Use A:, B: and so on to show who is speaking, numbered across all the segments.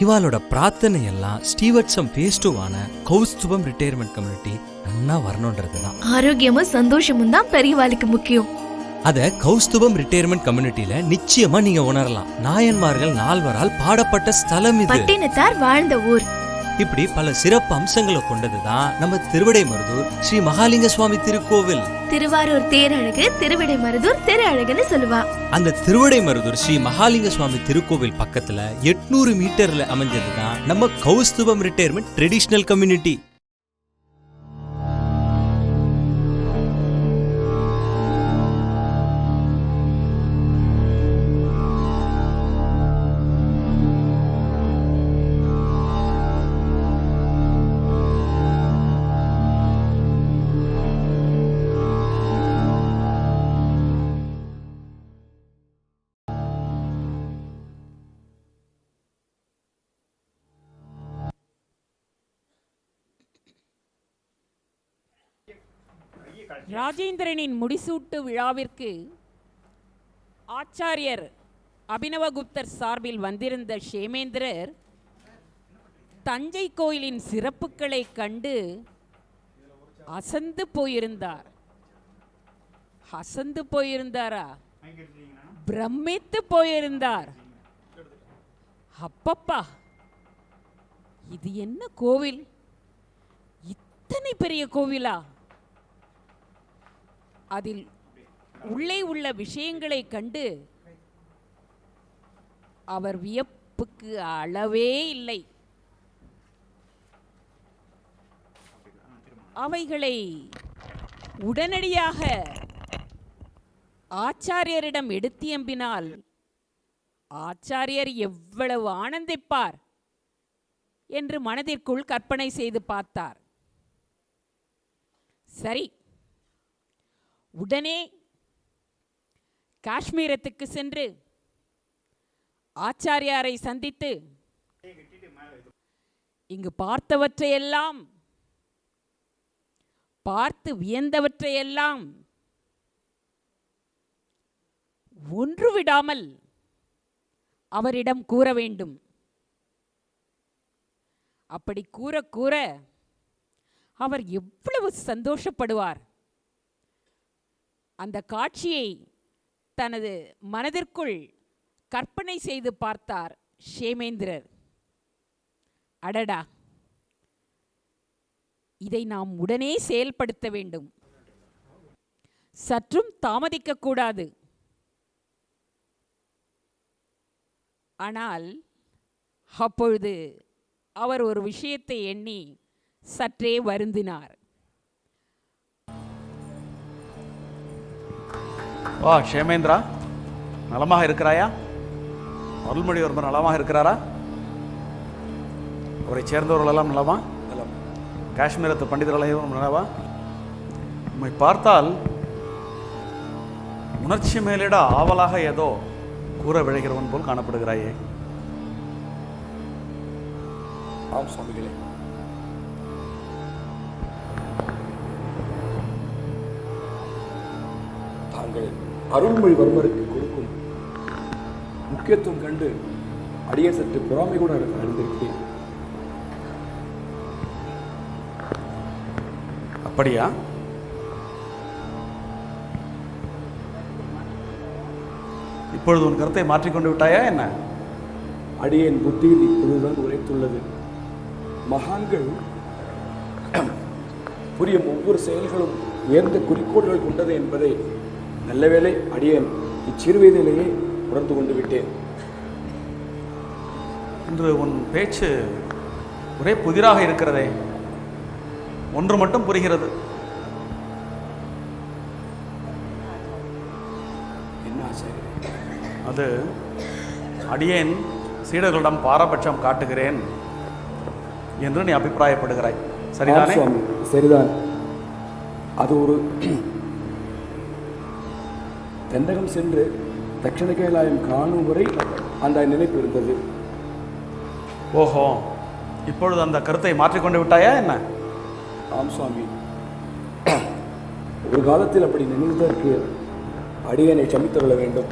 A: இவாளோட பிரார்த்தனை எல்லாம் ஸ்டீவர்ட்ஸம் பேஸ்டுவான கௌஸ்துபம் retirement community நன்னா வரணுன்றது தான்
B: ஆரோக்கியமும் சந்தோஷமும் தான் பெரியவாளுக்கு முக்கியம்.
A: அத கௌஸ்துபம் ரிட்டையர்மெண்ட் கம்யூனிட்டில நிச்சயமா நீங்க உணரலாம். நாயன்மார்கள் நால்வரால் பாடப்பட்ட ஸ்தலம் இது.
B: பட்டினத்தார் வாழ்ந்த ஊர்.
A: இப்படி பல சிறப்பு அம்சங்களை கொண்டதுதான் நம்ம திருவிடைமருதூர் ஸ்ரீ மகாலிங்க சுவாமி திருக்கோவில்.
B: திருவாரூர் தேரழகு திருவிடை மருதூர் திரு அழகுன்னு சொல்லுவா.
A: அந்த திருவிடைமருதூர் ஸ்ரீ மகாலிங்க சுவாமி திருக்கோவில் பக்கத்துல எட்நூறு மீட்டர்ல அமைஞ்சதுதான் நம்ம கௌஸ்துபம் ரிட்டையர்மெண்ட் ட்ரெடிஷனல் கம்யூனிட்டி
C: ராஜேந்திரனின் முடிசூட்டு விழாவிற்கு ஆச்சாரியர் அபினவகுப்தர் சார்பில் வந்திருந்த ஷேமேந்திரர் தஞ்சை கோயிலின் சிறப்புகளை கண்டு அசந்து போயிருந்தார். அசந்து போயிருந்தாரா? பிரமித்து போயிருந்தார். அப்பப்பா இது என்ன கோவில்? இத்தனை பெரிய கோவிலா? அதில் உள்ளே உள்ள விஷயங்களை கண்டு அவர் வியப்புக்கு அளவே இல்லை. அவைகளை உடனடியாக ஆச்சாரியரிடம் எடுத்து எம்பினால் ஆச்சாரியர் எவ்வளவு ஆனந்திப்பார்! என்று மனதிற்குள் கற்பனை செய்து பார்த்தார். சரி உடனே காஷ்மீரத்துக்கு சென்று ஆச்சாரியாரை சந்தித்து இங்கு பார்த்தவற்றையெல்லாம் பார்த்து வியந்தவற்றையெல்லாம் ஒன்று விடாமல் அவரிடம் கூற வேண்டும். அப்படி கூற கூற அவர் எவ்வளவு சந்தோஷப்படுவார். அந்த காட்சியை தனது மனதிற்குள் கற்பனை செய்து பார்த்தார் ஷேமேந்திரர் அடடா! இதை நாம் உடனே செயல்படுத்த வேண்டும். சற்றும் தாமதிக்கக்கூடாது ஆனால் அப்பொழுது அவர் ஒரு விஷயத்தை எண்ணி சற்றே வருந்தினார்.
D: வா க்ஷேமேந்திரா. நலமாக இருக்கிறாயா? அருள்மொழிவர்மர் நலமாக இருக்கிறாரா? அவரை சேர்ந்தவர்கள் எல்லாம் நலமா? நலம். காஷ்மீரத்து பண்டிதர்களையும் நலவா? உம்மை பார்த்தால் உணர்ச்சி மேலிட ஆவலாக ஏதோ கூற விழைகிறவன் போல் காணப்படுகிறாயே.
E: ஆம் சுவாமிகளே. அருள்மொழிவர்மருக்கு கொடுக்கும் முக்கியத்துவம் கண்டு அடிய சற்று பொறாமை கூட அறிந்திருக்கிறேன்
D: அப்படியா? இப்பொழுது உன் கருத்தை மாற்றிக்கொண்டு விட்டாயா என்ன?
E: அடியேன் புத்தியில் இப்பொழுதுதான் உரைத்துள்ளது மகான்கள் புரியும் ஒவ்வொரு செயல்களும் உயர்ந்த குறிக்கோள்கள் கொண்டது என்பதை நல்லவேளை அடியேன் இச்சிறு வயதிலேயே உணர்ந்து கொண்டு விட்டேன்.
D: இன்று உன் பேச்சு ஒரே புதிராக இருக்கிறதே. ஒன்று மட்டும் புரிகிறது.
E: என்ன
D: அது அடியேன் சீடர்களிடம் பாரபட்சம் காட்டுகிறேன் என்று நீ அபிப்பிராயப்படுகிறாய். சரிதானே?
E: சரிதான். அது ஒரு தெண்டகம் சென்று தட்சிண கைலாயம் காணும் வரை அந்த நினைப்பு இருந்தது.
D: ஓஹோ இப்பொழுது அந்த கருத்தை மாற்றிக்கொண்டு விட்டாயா என்ன?
E: ஆம் சுவாமி. ஒரு காலத்தில் அப்படி நினைத்ததற்கு அடியனை சமித்தருள வேண்டும்.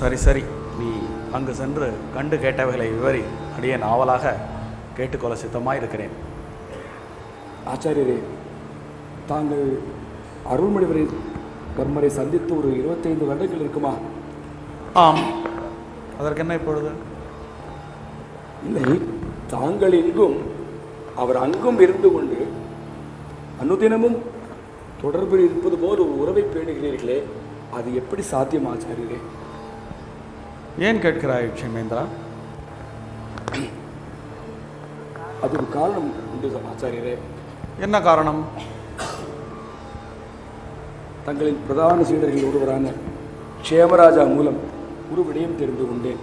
D: சரி சரி. நீ அங்கு சென்று கண்டு கேட்டவைகளை விவரி அடியேன் ஆவலாக கேட்டுக்கொள்ள சித்தமாய் இருக்கிறேன்
E: ஆச்சாரியரே தாங்கள் அருள்மொழிவரை வர்மரை சந்தித்து ஒரு இருபத்தைந்து வருடங்கள் இருக்குமா?
D: ஆம். அதற்கு என்ன இப்பொழுது?
E: இல்லை தாங்கள் இங்கும் அவர் அங்கும் இருந்து கொண்டு அனுதினமும் தொடர்பில் இருப்பது போல் ஒரு உறவை பேணுகிறீர்களே அது எப்படி சாத்தியம் ஆச்சாரியரே
D: ஏன் கேட்கிறாய் க்ஷமேந்திரா?
E: அது ஒரு காரணம் உண்டு ஆச்சாரியரே.
D: என்ன காரணம்?
E: தங்களின் பிரதான சீடர்கள் ஒருவரான க்ஷேமராஜா மூலம் ஒரு விடயம் தெரிந்து கொண்டேன்.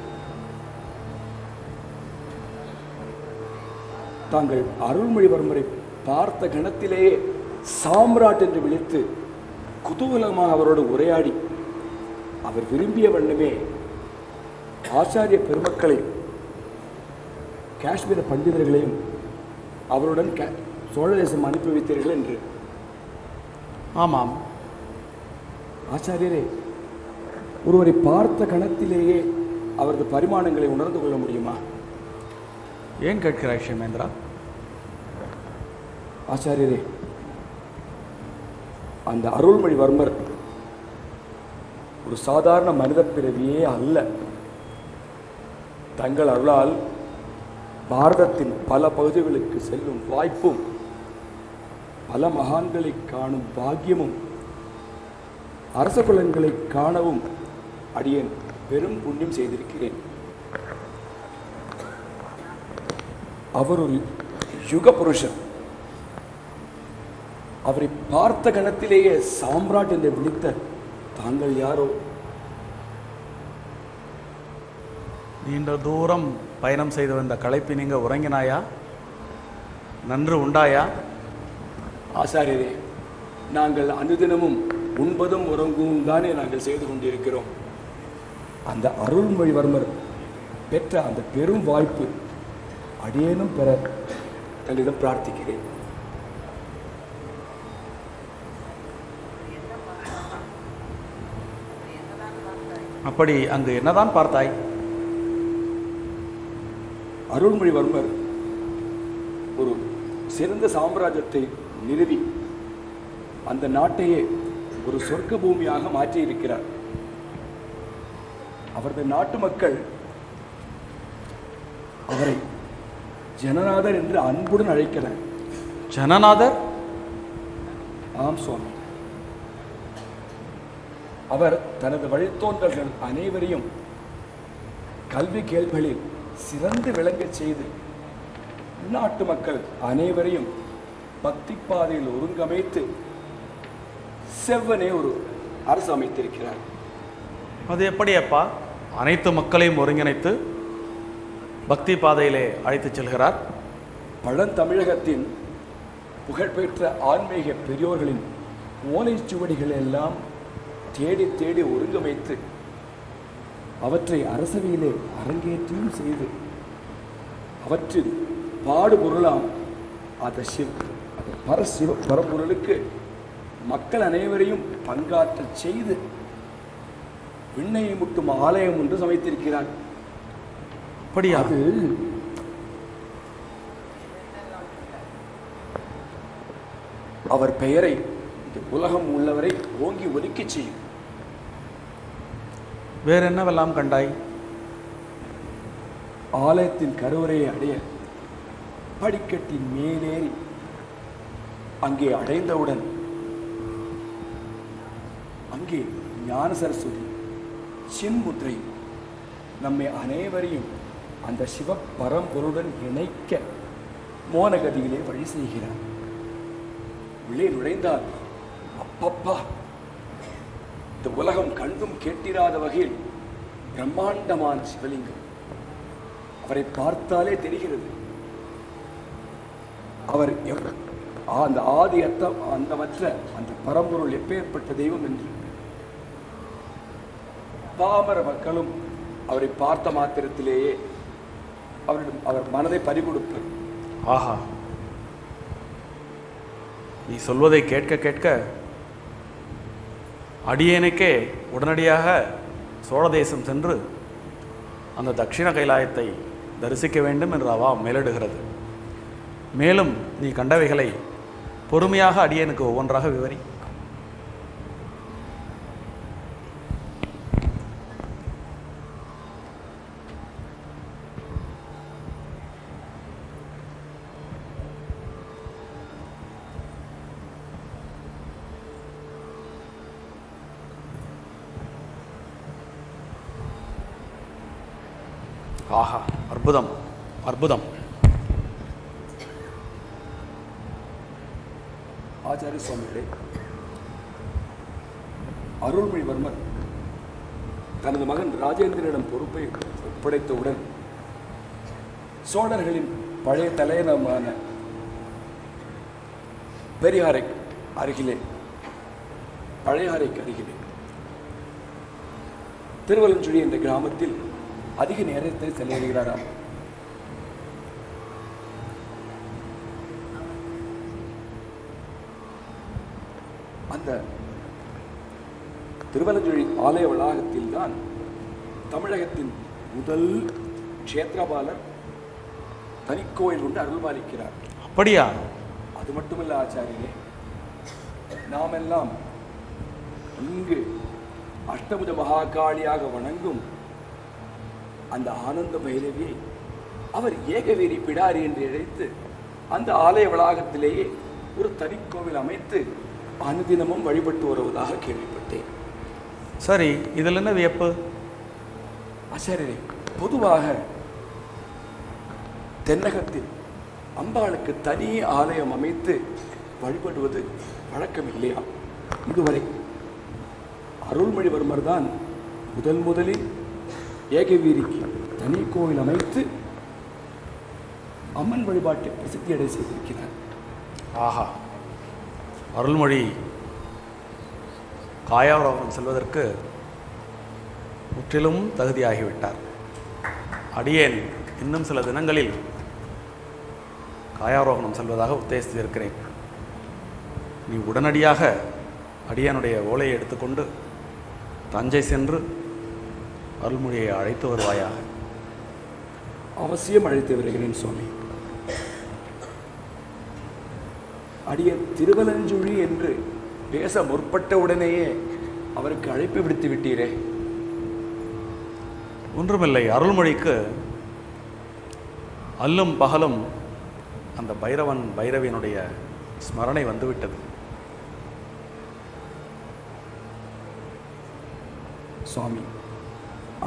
E: தாங்கள் அருள்மொழிவர்மரை பார்த்த கணத்திலேயே சாம்ராட் என்று விழித்து குதூகலமாக அவரோடு உரையாடி அவர் விரும்பிய வண்ணமே ஆச்சாரிய பெருமக்களை காஷ்மீர பண்டிதர்களையும் அவருடன் கா- சோழ தேசம் அனுப்பி வைத்தீர்கள் என்று.
D: ஆமாம்.
E: ஆச்சாரியரே ஒருவரை பார்த்த கணத்திலேயே அவரது பரிமாணங்களை உணர்ந்து கொள்ள முடியுமா?
D: ஏன் கேட்கிறாய் க்ஷமேந்திரா
E: ஆச்சாரியரே அந்த அருள்மொழிவர்மர் ஒரு சாதாரண மனித பிறவியே அல்ல. தங்கள் அருளால் பாரதத்தின் பல பகுதிகளுக்கு செல்லும் வாய்ப்பும் பல மகான்களை காணும் பாக்கியமும் அரச குலங்களை காணவும் அடியேன். பெரும் புண்ணியம் செய்திருக்கிறேன். அவர் ஒரு யுக புருஷன். அவரை பார்த்த கணத்திலேயே சாம்ராட் என்று விழித்த தாங்கள் யாரோ?
D: நீண்ட தூரம் பயணம் செய்து வந்த களைப்பி நீங்க உறங்கினாயா? நன்று உண்டாயா?
E: ஆசாரியரே நாங்கள் அனுதினமும் உண்பதும் உறங்கவும் தானே நாங்கள் செய்து கொண்டிருக்கிறோம். அந்த அருள்மொழிவர்மர் பெற்ற அந்த பெரும் வாய்ப்பு அடியேனும் பெற தங்களிடம் பிரார்த்திக்கிறேன்.
D: அப்படி அங்கு என்னதான் பார்த்தாய்?
E: அருள்மொழிவர்மர் ஒரு சிறந்த சாம்ராஜ்யத்தை நிறுவி அந்த நாட்டையே ஒரு சொர்க்க பூமியாக மாற்றியிருக்கிறார். அவரது நாட்டு மக்கள் அவரை ஜனநாதர் என்று அன்புடன் அழைக்கிறார்
D: ஜனநாதர்?
E: ஆம் சுவாமி. அவர் தனது வழித்தோன்றல்கள் அனைவரையும் கல்வி கேள்விகளில் சிறந்து விளங்கச் செய்து நாட்டு மக்கள் அனைவரையும் பக்தி பாதையில் ஒருங்கமைத்து செவ்வனே ஒரு அரசு அமைத்திருக்கிறார்.
D: அது எப்படி அப்பா அனைத்து மக்களையும் ஒருங்கிணைத்து பக்தி பாதையிலே அழைத்துச் செல்கிறார்.
E: பழந்தமிழகத்தின் புகழ்பெற்ற ஆன்மீக பெரியோர்களின் ஓலைச்சுவடிகள் எல்லாம் தேடி தேடி ஒருங்கமைத்து அவற்றை அரசவையிலே அரங்கேற்றியும் செய்து அவற்றில் பாடுபொருளாம் அந்த சிவ அந்த பரசிவ பரம்பொருளுக்கு மக்கள் அனைவரையும் பங்காற்றச் செய்து விண்ணையை முட்டும் ஆலயம் ஒன்று சமைத்திருக்கிறார் அது அவர் பெயரை இந்த உலகம் உள்ளவரை ஓங்கி ஒலிக்கச் செய்யும்.
D: வேற என்னவெல்லாம் கண்டாய்?
E: ஆலயத்தின் கருவறையை அடைய படிக்கட்டின் மேலேறி அங்கே அடைந்தவுடன் அங்கே ஞான சரஸ்வதி சின்முத்ரை நம்மை அனைவரையும் அந்த சிவ இணைக்க மோனகதியிலே வழி செய்கிறார். உள்ளே நுழைந்தால் அப்பப்பா இந்த உலகம் கண்டும் கேட்டிராத வகையில் பிரம்மாண்டமான சிவலிங்கம். அவரை பார்த்தாலே தெரிகிறது. அவர் அந்த ஆதி அர்த்தம் அந்தமற்ற அந்த பரம்பொருள் எப்பேற்பட்ட தெய்வம் என்று. பாமர மக்களும் அவரை பார்த்த மாத்திரத்திலேயே அவரிடம் அவர் மனதை பறிகொடுப்பர்.
D: ஆஹா. நீ சொல்வதை கேட்க கேட்க அடியேனுக்கே உடனடியாக சோழ தேசம் சென்று அந்த தட்சிண கைலாயத்தை தரிசிக்க வேண்டும் என்ற அவா மேலிடுகிறது. மேலும் நீ கண்டவைகளை பொறுமையாக அடியேனுக்கு ஒவ்வொன்றாக விவரி. ஆஹா அற்புதம் அற்புதம்.
E: ஆச்சாரிய சுவாமிகளே அருள்மொழிவர்மர் தனது மகன் ராஜேந்திரனிடம் பொறுப்பை ஒப்படைத்தவுடன் சோழர்களின் பழைய தலைநகரமான பெரியாரை அருகிலே பழையாறைக்கு அருகிலே திருவலஞ்சுழி என்ற கிராமத்தில் அதிக நேரத்தை செலவிடுகிறாராம் அந்த திருவலஞ்சுழி ஆலய வளாகத்தில் தான் தமிழகத்தின் முதல் க்ஷேத்திரபாலர் தனிக்கோயில் கொண்டு அருள்பாலிக்கிறார்.
D: அப்படியா?
E: அது மட்டுமல்ல ஆச்சாரியரே நாமெல்லாம் இங்கு அஷ்டபுஜ மகாகாளியாக வணங்கும் அந்த ஆனந்த பைரவியை அவர் ஏகவேரி பிடாரி என்று அழைத்து அந்த ஆலய வளாகத்திலேயே ஒரு தனிக்கோவில் அமைத்து அனுதினமும் வழிபட்டு வருவதாக கேள்விப்பட்டேன்.
D: சரி இதில் என்ன வியப்பு?
E: ஆச்சாரியரே பொதுவாக தென்னகத்தில் அம்பாளுக்கு தனி ஆலயம் அமைத்து வழிபடுவது வழக்கம் இல்லையா இதுவரை அருள்மொழிவர்மர் தான் முதல் முதலில் ஏகவீரிக்கு தனி கோயில் அமைத்து அம்மன் வழிபாட்டை பிரசித்தியடை செய்திருக்கிறார்.
D: ஆஹா. அருள்மொழி காயாவரம் செல்வதற்கு முற்றிலும் தகுதியாகிவிட்டார். அடியேன் இன்னும் சில தினங்களில் காயாரோகணம் செல்வதாக உத்தேசித்திருக்கிறேன். நீ உடனடியாக அடியானுடைய ஓலையை எடுத்துக்கொண்டு தஞ்சை சென்று அருள்மொழியை அழைத்து வருவாயாக.
E: அவசியம் அழைத்து வருகிறேன் சுவாமி. அடிய திருவலஞ்சுழி என்று பேச முற்பட்ட உடனேயே அவருக்கு அழைப்பு விடுத்து விட்டீரே.
D: ஒன்றுமில்லை அருள்மொழிக்கு அல்லும் பகலும் அந்த பைரவன் பைரவியனுடைய ஸ்மரணை வந்துவிட்டது.
E: சுவாமி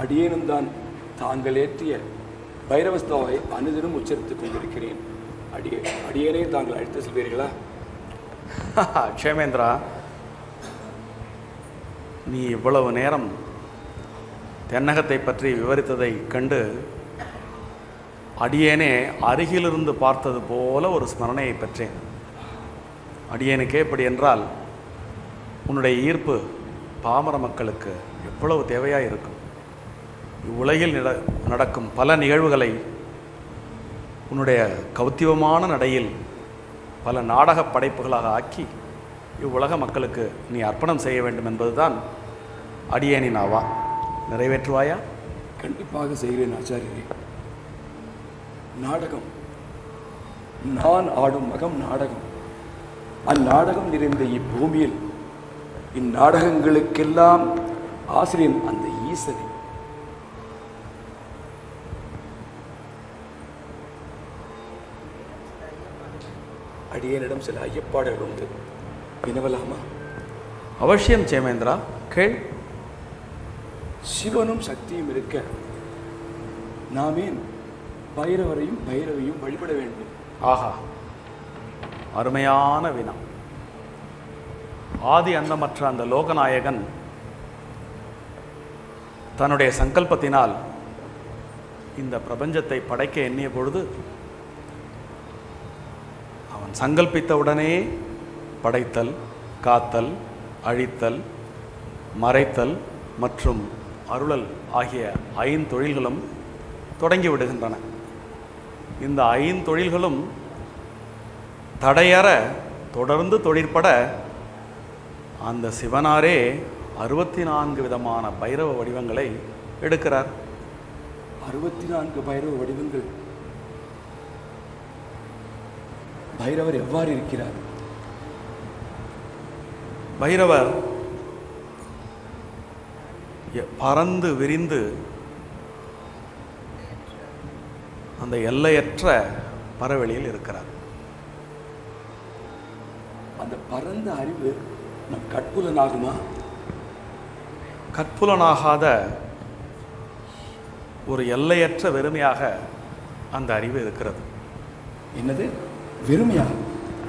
E: அடியேனும் தான் தாங்கள் ஏற்றிய பைரவஸ்தாவை அனுதினம் உச்சரித்துக் கொண்டிருக்கிறேன். அடியே அடியேனே தாங்கள் அழைத்து செல்வீர்களா?
D: க்ஷேமேந்திரா நீ இவ்வளவு நேரம் தென்னகத்தை பற்றி விவரித்ததை கண்டு அடியேனே அருகிலிருந்து பார்த்தது போல ஒரு ஸ்மரணையை பெற்றேன். அடியேனுக்கே இப்படி என்றால் உன்னுடைய ஈர்ப்பு பாமர மக்களுக்கு எவ்வளவு தேவையாக இருக்கும் இவ்வுலகில் நட நடக்கும் பல நிகழ்வுகளை உன்னுடைய கௌத்தியமான நடையில் பல நாடக படைப்புகளாக ஆக்கி இவ்வுலக மக்களுக்கு நீ அர்ப்பணம் செய்ய வேண்டும் என்பதுதான் அடியேனின் ஆவா. நிறைவேற்றுவாயா?
E: கண்டிப்பாக செய்கிறேன் ஆச்சாரியரே. நாடகம். நான் ஆடும் மகம் நாடகம். அந்நாடகம் நிறைந்த இப்பூமியில் இந்நாடகங்களுக்கெல்லாம் ஆசிரியன் அந்த ஈசனை. அடியேனிடம் சில ஐயப்பாடுகள் உண்டு. வினவலாமா?
D: அவசியம் சேமேந்திரா கேள்.
E: சிவனும் சக்தியும் இருக்க நாமேன் பைரவரையும் பைரவையும் வழிபட வேண்டும்.
D: ஆஹா அருமையான வினா. ஆதி அந்தமற்ற அந்த லோகநாயகன் தன்னுடைய சங்கல்பத்தினால் இந்த பிரபஞ்சத்தை படைக்க எண்ணிய பொழுது சங்கல்பித்தவுடனே படைத்தல் காத்தல் அழித்தல் மறைத்தல் மற்றும் அருளல் ஆகிய ஐந்தொழில்களும் தொடங்கி விடுகின்றன. இந்த ஐந்தொழில்களும் தடையற தொடர்ந்து தொழிற்பட அந்த சிவனாரே அறுபத்தி நான்கு விதமான பைரவ வடிவங்களை எடுக்கிறார்.
E: அறுபத்தி நான்கு பைரவ வடிவங்கள். பைரவர் எவ்வாறு இருக்கிறார்?
D: பைரவர் பறந்து விரிந்து அந்த எல்லையற்ற பரவெளியில் இருக்கிறார்.
E: அந்த பரந்த அறிவு நம் கட்புலனாகுமா
D: கற்புலனாகாத ஒரு எல்லையற்ற வெறுமையாக அந்த அறிவு இருக்கிறது.
E: என்னது? வெறுமையா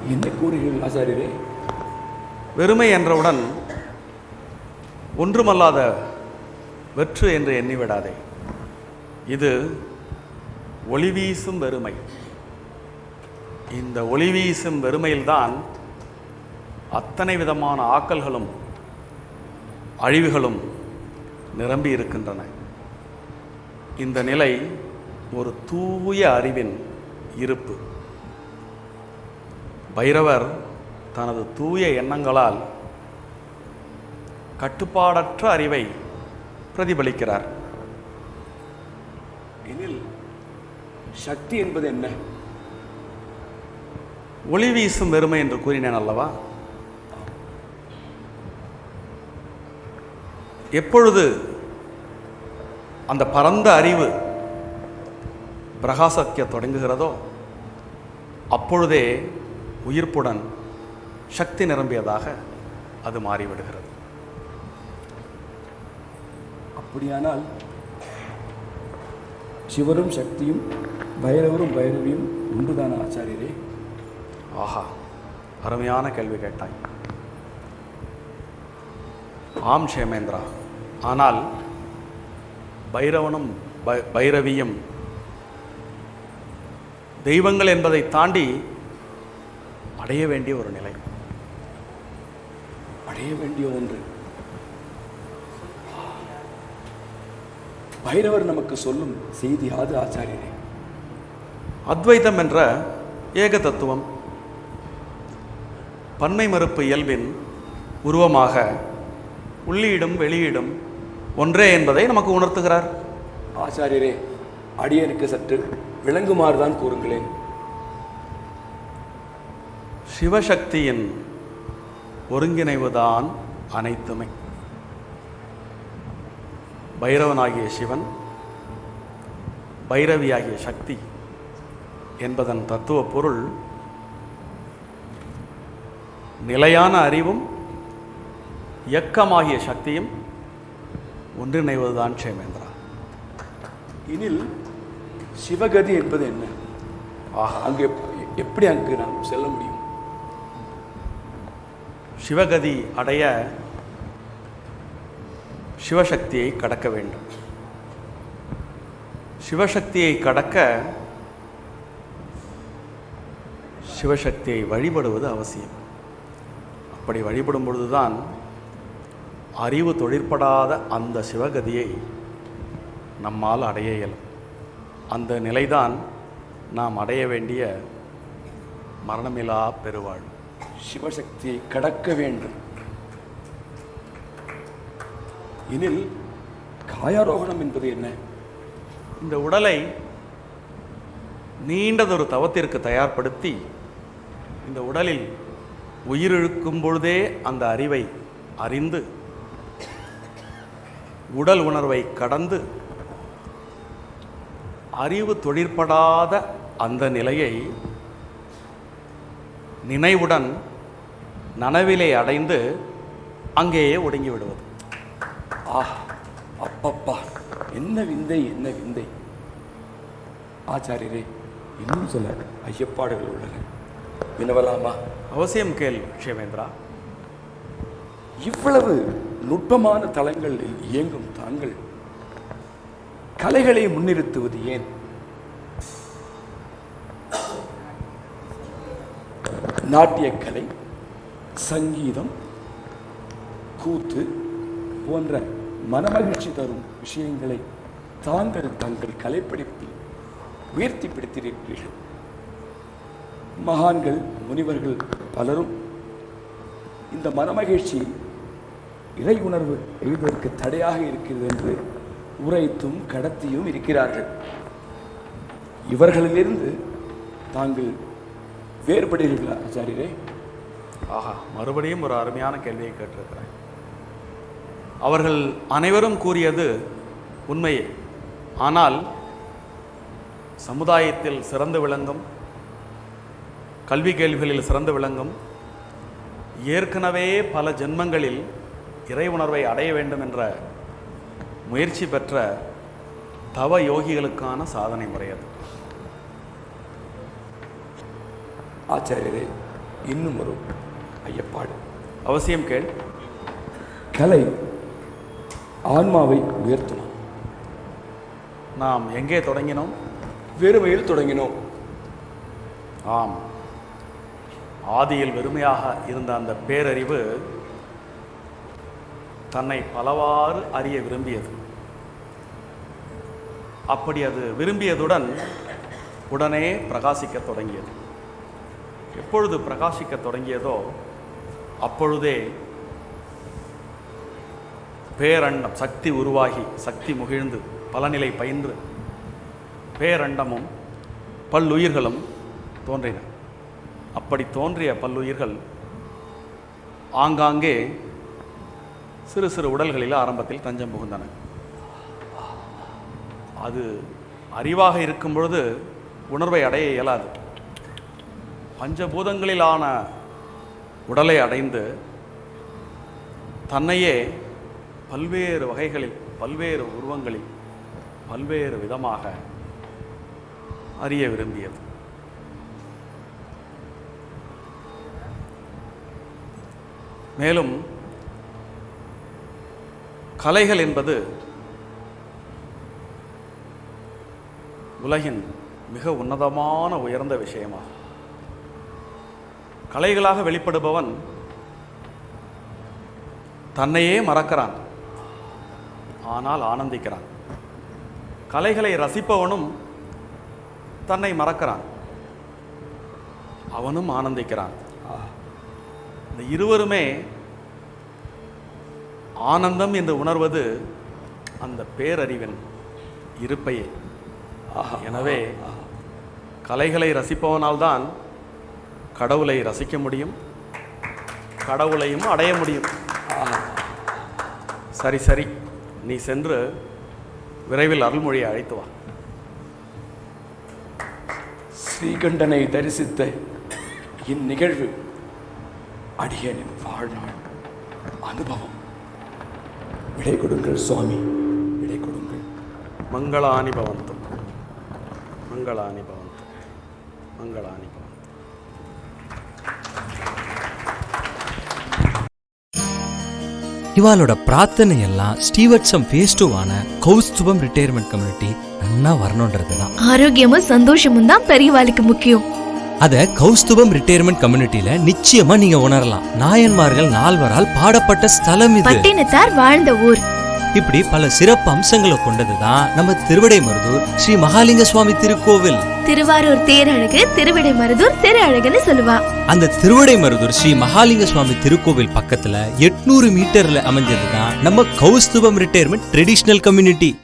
E: என்ன கூறுகிறீர்கள் ஆசாரியரே
D: வெறுமை என்றவுடன் ஒன்றுமல்லாத வெற்று என்று எண்ணிவிடாதே இது ஒளி வீசும் வெறுமை. இந்த ஒளி வீசும் வெறுமையில்தான் அத்தனை விதமான ஆக்கல்களும் அழிவுகளும் நிரம்பி இருக்கின்றன. இந்த நிலை ஒரு தூய அறிவின் இருப்பு. பைரவர் தனது தூய எண்ணங்களால் கட்டுப்பாடற்ற அறிவை பிரதிபலிக்கிறார்.
E: எனில் சக்தி என்பது என்ன?
D: ஒளி வீசும் வெறுமை என்று கூறினேன் அல்லவா? எப்பொழுது அந்த பரந்த அறிவு பிரகாசிக்க தொடங்குகிறதோ அப்பொழுதே உயிர்ப்புடன் சக்தி நிரம்பியதாக அது மாறிவிடுகிறது.
E: அப்படியானால் சிவரும் சக்தியும் பைரவரும் பைரவியும் ஒன்றுதான ஆச்சாரியரே?
D: ஆஹா அருமையான கேள்வி கேட்டாய். ஆம் ஷேமேந்திரா ஆனால் பைரவனும் பைரவியும் தெய்வங்கள் என்பதை தாண்டி அடைய வேண்டிய ஒரு நிலை.
E: அடைய வேண்டிய ஒன்று. பைரவர் நமக்கு சொல்லும் செய்தி யாது ஆச்சாரியரே?
D: அத்வைதம் என்ற ஏக தத்துவம். பன்மை மறுப்பு இயல்பின் உருவமாக உள்ளீடும் வெளியீடும் ஒன்றே என்பதை நமக்கு உணர்த்துகிறார்.
E: ஆச்சாரியரே அடியனுக்கு சற்று விளங்குமாறு தான் கூறுங்களேன்.
D: சிவசக்தியின் ஒருங்கிணைவுதான் அனைத்துமே. பைரவனாகிய சிவன் பைரவியாகிய சக்தி என்பதன் தத்துவ பொருள் நிலையான அறிவும் இயக்கமாகிய சக்தியும் ஒன்றிணைவதுதான் சேமேந்திரா
E: இதில் சிவகதி என்பது என்ன?
D: ஆஹா
E: அங்கு எப்படி அங்கு நாம் செல்ல முடியும்?
D: சிவகதி அடைய சிவசக்தியை கடக்க வேண்டும். சிவசக்தியை கடக்க சிவசக்தியை வழிபடுவது அவசியம். அப்படி வழிபடும் பொழுதுதான் அறிவு தொழிற்படாத அந்த சிவகதியை நம்மால் அடைய இயலும். அந்த நிலைதான் நாம் அடைய வேண்டிய மரணமிலா பெருவாழ்வு.
E: சிவசக்தியை கடக்க வேண்டும். எனில் காயாரோகணம் என்பது என்ன?
D: இந்த உடலை நீண்டதொரு தவத்திற்கு தயார்படுத்தி இந்த உடலில் உயிரிழுக்கும் பொழுதே அந்த அறிவை அறிந்து உடல் உணர்வை கடந்து அறிவு தொழிற்படாத அந்த நிலையை நினைவுடன் நனவிலே அடைந்து அங்கேயே ஒடுங்கி விடுவது
E: ஆ அப்பப்பா. என்ன விந்தை என்ன விந்தை. ஆச்சாரியரே இன்னும் சில ஐயப்பாடுகள் உள்ளன. வினவலாமா?
D: அவசியம் கேள் ஷிவேந்திரா
E: இவ்வளவு நுட்பமான தளங்களில் இயங்கும் தாங்கள் கலைகளை முன்னிறுத்துவது ஏன்? நாட்டியக்கலை சங்கீதம் கூத்து போன்ற மனமகிழ்ச்சி தரும் விஷயங்களை தாங்கள் தங்கள் கலைப்படிப்பில் உயர்த்தி பிடித்திருக்கிறீர்கள் மகான்கள் முனிவர்கள் பலரும் இந்த மனமகிழ்ச்சி இறை உணர்வு எழுதுவதற்கு தடையாக இருக்கிறது என்று உரைத்தும் கடத்தியும் இருக்கிறார்கள். இவர்களிலிருந்து தாங்கள் வேறுபடுகிறீர்களா ஆச்சாரியரே?
D: ஆஹா மறுபடியும் ஒரு அருமையான கேள்வியை கேட்டிருக்கிறேன். அவர்கள் அனைவரும் கூறியது உண்மையே. ஆனால் சமுதாயத்தில் சிறந்து விளங்கும் கல்வி கேள்விகளில் சிறந்து விளங்கும் ஏற்கனவே பல ஜென்மங்களில் இறை உணர்வை அடைய வேண்டும் என்ற முயற்சி பெற்ற தவ யோகிகளுக்கான சாதனை முறை அது.
E: ஆச்சாரியரே இன்னும் ஒரு ஐயப்பாடு.
D: அவசியம் கேள்.
E: கலை ஆன்மாவை உயர்த்துமா.
D: நாம் எங்கே தொடங்கினோம்?
E: வெறுமையில் தொடங்கினோம்.
D: ஆம். ஆதியில் வெறுமையாக இருந்த அந்த பேரறிவு தன்னை பலவாறு அறிய விரும்பியது. அப்படி அது விரும்பியதுடன் உடனே பிரகாசிக்கத் தொடங்கியது. எப்பொழுது பிரகாசிக்கத் தொடங்கியதோ அப்பொழுதே பேரண்டம் சக்தி உருவாகி சக்தி முகிழ்ந்து பலநிலை பயின்று பேரண்டமும் பல்லுயிர்களும் தோன்றின. அப்படி தோன்றிய பல்லுயிர்கள் ஆங்காங்கே சிறு சிறு உடல்களில் ஆரம்பத்தில் தஞ்சம் புகுந்தன. அது அறிவாக இருக்கும் பொழுது உணர்வை அடைய இயலாது. பஞ்சபூதங்களிலான உடலை அடைந்து தன்னையே பல்வேறு வகைகளில் பல்வேறு உருவங்களில் பல்வேறு விதமாக அறிய விரும்பியது. மேலும் கலைகள் என்பது உலகின் மிக உன்னதமான உயர்ந்த விஷயமாக கலைகளாக வெளிப்படுபவன் தன்னையே மறக்கிறான் ஆனால் ஆனந்திக்கிறான். கலைகளை ரசிப்பவனும் தன்னை மறக்கிறான் அவனும் ஆனந்திக்கிறான். இந்த இருவருமே ஆனந்தம் என்று உணர்வது அந்த பேரறிவின் இருப்பையே. எனவே கலைகளை ரசிப்பவனால்தான் கடவுளை ரசிக்க முடியும் கடவுளையும் அடைய முடியும். சரி சரி. நீ சென்று விரைவில் அருள்மொழியை அழைத்து வா.
E: ஸ்ரீகண்டனை தரிசித்த இந்நிகழ்வு அடியனின் வாழ்நாள் அனுபவம். விடை கொடுங்கள் சுவாமி. விடை கொடுங்கள்.
D: மங்களானி பவந்து மங்களானி பவந்து மங்களானி
A: இவாளோட பிரார்த்தனை எல்லாம் ஸ்டீவர்ட்ஸம் ஃபேஸ் டூவான கௌஸ்துபம் ரிட்டையர்மெண்ட் கம்யூனிட்டி நன்னா வரணுன்றது தான்
B: ஆரோக்கியமும் சந்தோஷமும் தான் பெரியவாளுக்கு முக்கியம்.
A: அத கௌஸ்துபம் ரிட்டையர்மெண்ட் கம்யூனிட்டியில நிச்சயமா நீங்க உணரலாம். நாயன்மார்கள் நால்வரால் பாடப்பட்ட ஸ்தலம் இது.
B: பட்டினத்தார் வாழ்ந்த ஊர்.
A: இப்படி பல சிறப்பு அம்சங்களை கொண்டதுதான் நம்ம திருவிடைமருதூர் ஸ்ரீ மகாலிங்க சுவாமி திருக்கோவில்.
B: திருவாரூர் தேரழகு திருவிடை மருதூர் திரு அழகுன்னு சொல்லுவா.
A: அந்த திருவிடைமருதூர் ஸ்ரீ மகாலிங்க சுவாமி திருக்கோவில் பக்கத்துல எட்நூறு மீட்டர்ல அமைஞ்சதுதான் நம்ம கௌஸ்துபம் ரிட்டையர்மெண்ட் ட்ரெடிஷனல் கம்யூனிட்டி